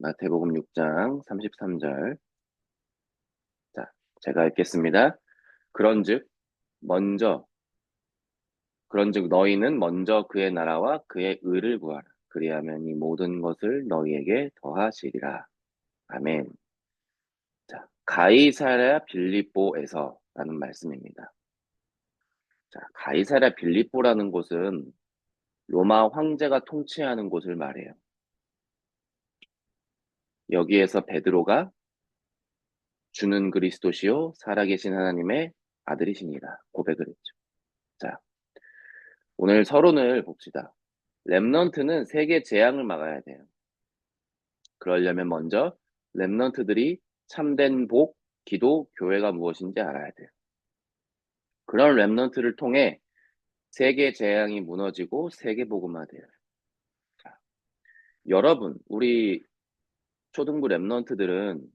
마태복음 6장 33절. 자, 제가 읽겠습니다. 그런즉 먼저 그런즉 너희는 먼저 그의 나라와 그의 의를 구하라. 그리하면 이 모든 것을 너희에게 더하시리라. 아멘. 자, 가이사랴 빌립보에서라는 말씀입니다. 자, 가이사랴 빌립보라는 곳은 로마 황제가 통치하는 곳을 말해요. 여기에서 베드로가 주는 그리스도시요 살아계신 하나님의 아들이시니라 고백을 했죠. 자, 오늘 서론을 봅시다. 랩넌트는 세계 재앙을 막아야 돼요. 그러려면 먼저 랩넌트들이 참된 복, 기도, 교회가 무엇인지 알아야 돼요. 그런 랩넌트를 통해 세계 재앙이 무너지고 세계 복음화 돼요. 자, 여러분, 우리 초등부 랩넌트들은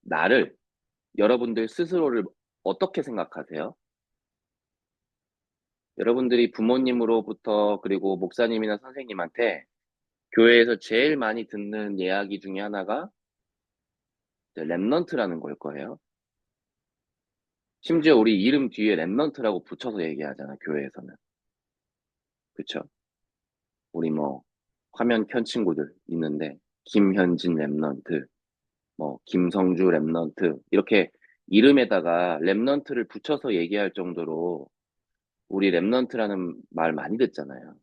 나를 여러분들 스스로를 어떻게 생각하세요? 여러분들이 부모님으로부터 그리고 목사님이나 선생님한테 교회에서 제일 많이 듣는 이야기 중에 하나가 랩넌트라는 걸 거예요. 심지어 우리 이름 뒤에 랩넌트라고 붙여서 얘기하잖아, 교회에서는. 그쵸? 우리 뭐, 화면 켠 친구들 있는데, 김현진 랩넌트, 뭐, 김성주 랩넌트, 이렇게 이름에다가 랩넌트를 붙여서 얘기할 정도로 우리 랩넌트라는 말 많이 듣잖아요.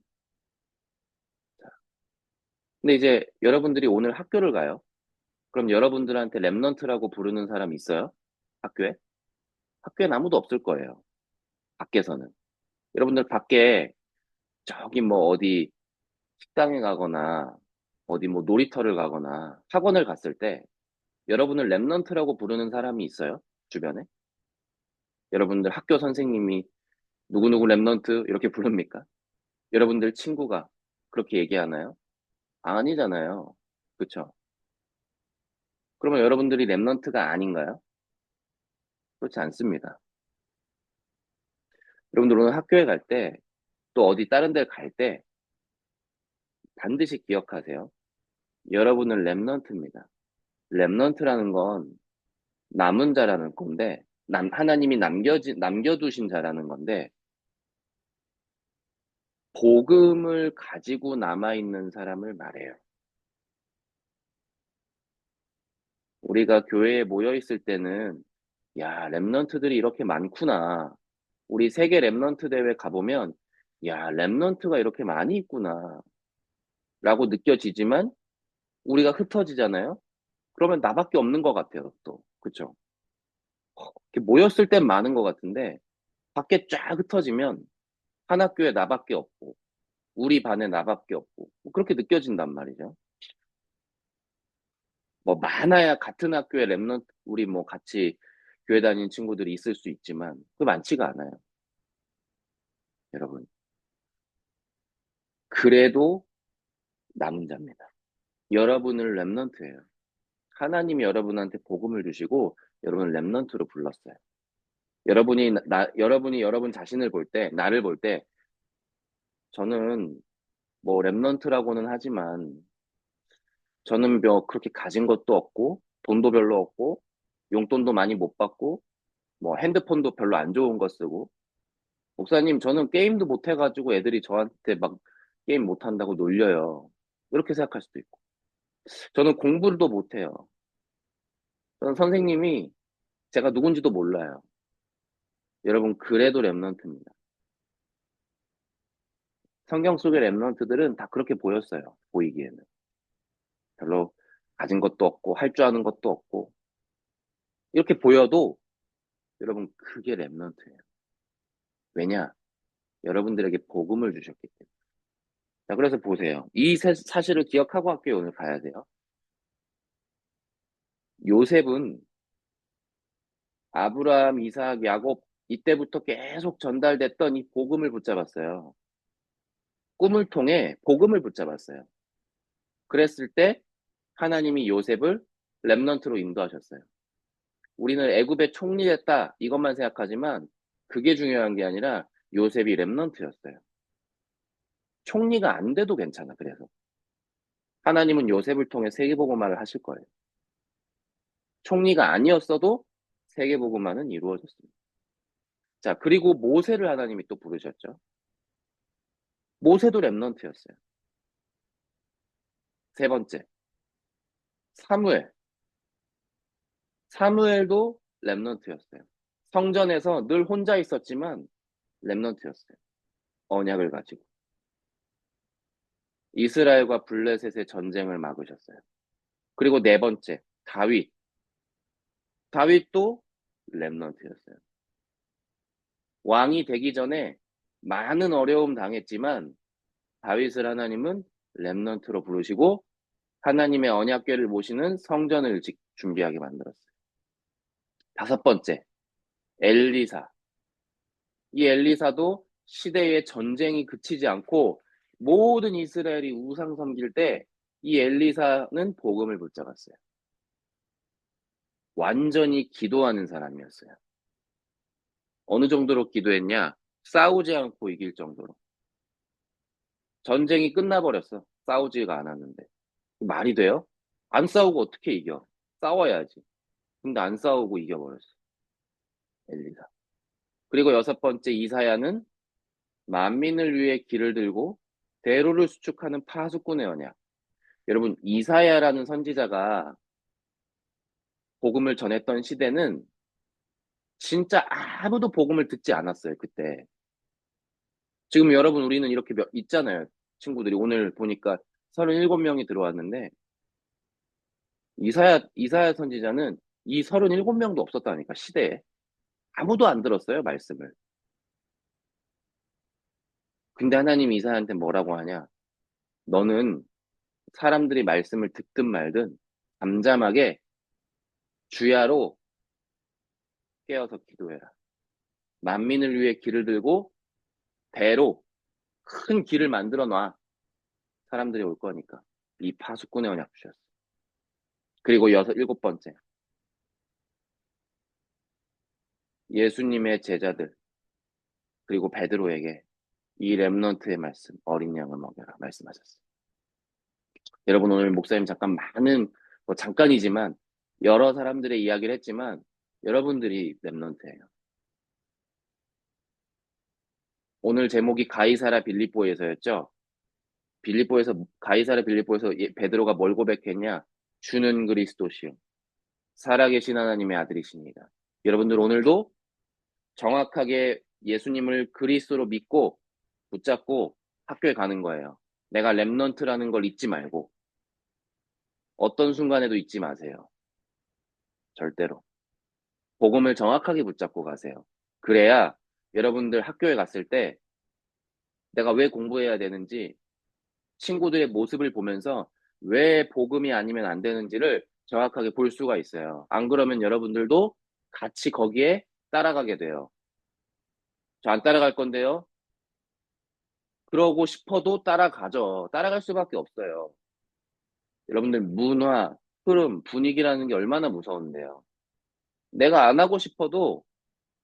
자. 근데 이제 여러분들이 오늘 학교를 가요. 그럼 여러분들한테 랩넌트라고 부르는 사람 있어요? 학교에? 학교엔 아무도 없을 거예요. 밖에서는. 여러분들 밖에 저기 뭐 어디 식당에 가거나 어디 뭐 놀이터를 가거나 학원을 갔을 때 여러분을 랩넌트라고 부르는 사람이 있어요? 주변에? 여러분들 학교 선생님이 누구누구 랩넌트 이렇게 부릅니까? 여러분들 친구가 그렇게 얘기하나요? 아니잖아요. 그쵸? 그러면 여러분들이 랩넌트가 아닌가요? 그렇지 않습니다. 여러분들 오늘 학교에 갈 때, 또 어디 다른 데 갈 때, 반드시 기억하세요. 여러분은 랩넌트입니다. 랩넌트라는 건 남은 자라는 건데, 남, 하나님이 남겨지, 남겨두신 자라는 건데, 복음을 가지고 남아있는 사람을 말해요. 우리가 교회에 모여있을 때는, 야, 랩넌트들이 이렇게 많구나. 우리 세계 랩넌트 대회 가보면, 야, 랩넌트가 이렇게 많이 있구나. 라고 느껴지지만, 우리가 흩어지잖아요? 그러면 나밖에 없는 것 같아요, 또. 그쵸? 모였을 땐 많은 것 같은데, 밖에 쫙 흩어지면, 한 학교에 나밖에 없고, 우리 반에 나밖에 없고, 뭐 그렇게 느껴진단 말이죠. 뭐, 많아야 같은 학교에 랩넌트, 우리 뭐 같이 교회 다니는 친구들이 있을 수 있지만, 그 많지가 않아요. 여러분. 그래도 남은 자입니다. 여러분을 랩넌트예요. 하나님이 여러분한테 복음을 주시고 여러분을 랩넌트로 불렀어요. 여러분이 나 여러분이 여러분 자신을 볼 때, 나를 볼 때 저는 뭐 랩넌트라고는 하지만 저는 뭐 그렇게 가진 것도 없고 돈도 별로 없고 용돈도 많이 못 받고 뭐 핸드폰도 별로 안 좋은 거 쓰고 목사님 저는 게임도 못 해가지고 애들이 저한테 막 게임 못 한다고 놀려요. 이렇게 생각할 수도 있고 저는 공부도 못 해요. 저는 선생님이 제가 누군지도 몰라요. 여러분 그래도 랩넌트입니다. 성경 속의 랩넌트들은 다 그렇게 보였어요. 보이기에는. 별로 가진 것도 없고 할 줄 아는 것도 없고 이렇게 보여도 여러분 그게 랩넌트예요. 왜냐? 여러분들에게 복음을 주셨기 때문에. 자, 그래서 보세요. 이 사실을 기억하고 학교에 오늘 가야 돼요. 요셉은 아브라함, 이삭, 야곱 이때부터 계속 전달됐던 이 복음을 붙잡았어요. 꿈을 통해 복음을 붙잡았어요. 그랬을 때 하나님이 요셉을 랩넌트로 인도하셨어요. 우리는 애굽의 총리됐다 이것만 생각하지만 그게 중요한 게 아니라 요셉이 랩넌트였어요. 총리가 안 돼도 괜찮아. 그래서 하나님은 요셉을 통해 세계복음화를 하실 거예요. 총리가 아니었어도 세계복음화는 이루어졌습니다. 자, 그리고 모세를 하나님이 또 부르셨죠. 모세도 랩넌트였어요. 세 번째, 사무엘. 사무엘도 랩넌트였어요. 성전에서 늘 혼자 있었지만 랩넌트였어요. 언약을 가지고. 이스라엘과 블레셋의 전쟁을 막으셨어요. 그리고 네 번째, 다윗. 다윗도 랩넌트였어요. 왕이 되기 전에 많은 어려움 당했지만 다윗을 하나님은 랩넌트로 부르시고 하나님의 언약궤를 모시는 성전을 준비하게 만들었어요. 다섯 번째, 엘리사. 이 엘리사도 시대의 전쟁이 그치지 않고 모든 이스라엘이 우상 섬길 때 이 엘리사는 복음을 붙잡았어요. 완전히 기도하는 사람이었어요. 어느 정도로 기도했냐? 싸우지 않고 이길 정도로. 전쟁이 끝나버렸어. 싸우지가 않았는데. 말이 돼요? 안 싸우고 어떻게 이겨? 싸워야지. 근데 안 싸우고 이겨버렸어. 엘리사. 그리고 여섯 번째 이사야는 만민을 위해 길을 들고 대로를 수축하는 파수꾼의 언약. 여러분, 이사야라는 선지자가 복음을 전했던 시대는 진짜 아무도 복음을 듣지 않았어요, 그때. 지금 여러분, 우리는 이렇게 몇, 있잖아요. 친구들이 오늘 보니까 37명이 들어왔는데, 이사야, 이사야 선지자는 이 37명도 없었다니까, 시대에. 아무도 안 들었어요, 말씀을. 근데 하나님 이사야한테 뭐라고 하냐? 너는 사람들이 말씀을 듣든 말든 잠잠하게 주야로 깨어서 기도해라. 만민을 위해 길을 들고 배로 큰 길을 만들어 놔. 사람들이 올 거니까. 이 파수꾼의 언약 주셨어. 그리고 여섯, 일곱 번째. 예수님의 제자들, 그리고 베드로에게 이 랩넌트의 말씀, 어린 양을 먹여라 말씀하셨어요. 여러분 오늘 목사님 잠깐 많은 뭐 잠깐이지만 여러 사람들의 이야기를 했지만 여러분들이 랩넌트예요. 오늘 제목이 가이사라 빌립보에서였죠. 빌립보에서 가이사라 빌립보에서 예, 베드로가 뭘 고백했냐? 주는 그리스도시요. 살아계신 하나님의 아들이십니다. 여러분들 오늘도 정확하게 예수님을 그리스도로 믿고 붙잡고 학교에 가는 거예요. 내가 랩넌트라는 걸 잊지 말고 어떤 순간에도 잊지 마세요. 절대로. 복음을 정확하게 붙잡고 가세요. 그래야 여러분들 학교에 갔을 때 내가 왜 공부해야 되는지 친구들의 모습을 보면서 왜 복음이 아니면 안 되는지를 정확하게 볼 수가 있어요. 안 그러면 여러분들도 같이 거기에 따라가게 돼요. 저 안 따라갈 건데요. 그러고 싶어도 따라가죠. 따라갈 수밖에 없어요. 여러분들 문화, 흐름, 분위기라는 게 얼마나 무서운데요. 내가 안 하고 싶어도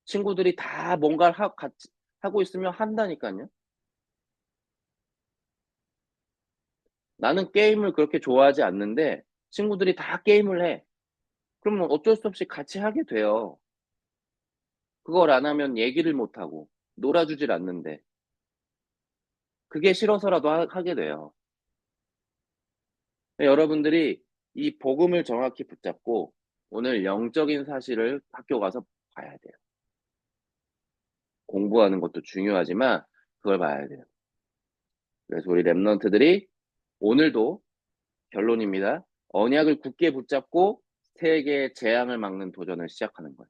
친구들이 다 뭔가를 하, 같이, 하고 있으면 한다니까요. 나는 게임을 그렇게 좋아하지 않는데 친구들이 다 게임을 해. 그러면 어쩔 수 없이 같이 하게 돼요. 그걸 안 하면 얘기를 못 하고 놀아주질 않는데 그게 싫어서라도 하, 게 돼요. 여러분들이 이 복음을 정확히 붙잡고 오늘 영적인 사실을 학교 가서 봐야 돼요. 공부하는 것도 중요하지만 그걸 봐야 돼요. 그래서 우리 랩런트들이 오늘도 결론입니다. 언약을 굳게 붙잡고 세계의 재앙을 막는 도전을 시작하는 거예요.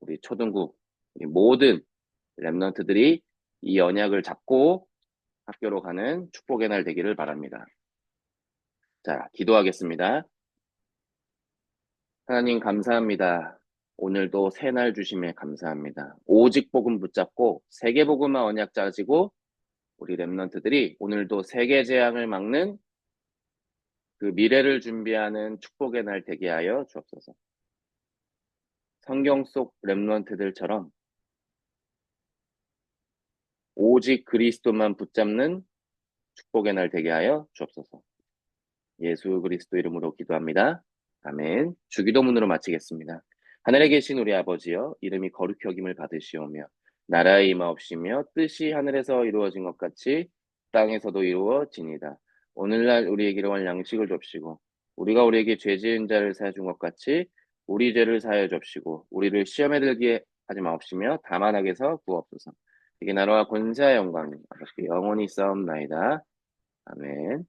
우리 초등부 우리 모든 랩런트들이 이 언약을 잡고 학교로 가는 축복의 날 되기를 바랍니다. 자, 기도하겠습니다. 하나님 감사합니다. 오늘도 새 날 주심에 감사합니다. 오직 복음 붙잡고 세계 복음만 언약 짜지고 우리 랩런트들이 오늘도 세계 재앙을 막는 그 미래를 준비하는 축복의 날 되게 하여 주옵소서. 성경 속 랩런트들처럼 오직 그리스도만 붙잡는 축복의 날 되게 하여 주옵소서. 예수 그리스도 이름으로 기도합니다. 아멘. 주기도문으로 마치겠습니다. 하늘에 계신 우리 아버지여 이름이 거룩히 여김을 받으시오며 나라의 임하옵시며 뜻이 하늘에서 이루어진 것 같이 땅에서도 이루어지니다. 오늘날 우리에게 일용할 양식을 줍시고 우리가 우리에게 죄 지은 자를 사해 준 것 같이 우리 죄를 사하여 줍시고 우리를 시험에 들게 하지 마옵시며 다만 악에서 구하옵소서. 이게 나라와 권세와 영광 아버지 영원히 싸움나이다. 아멘.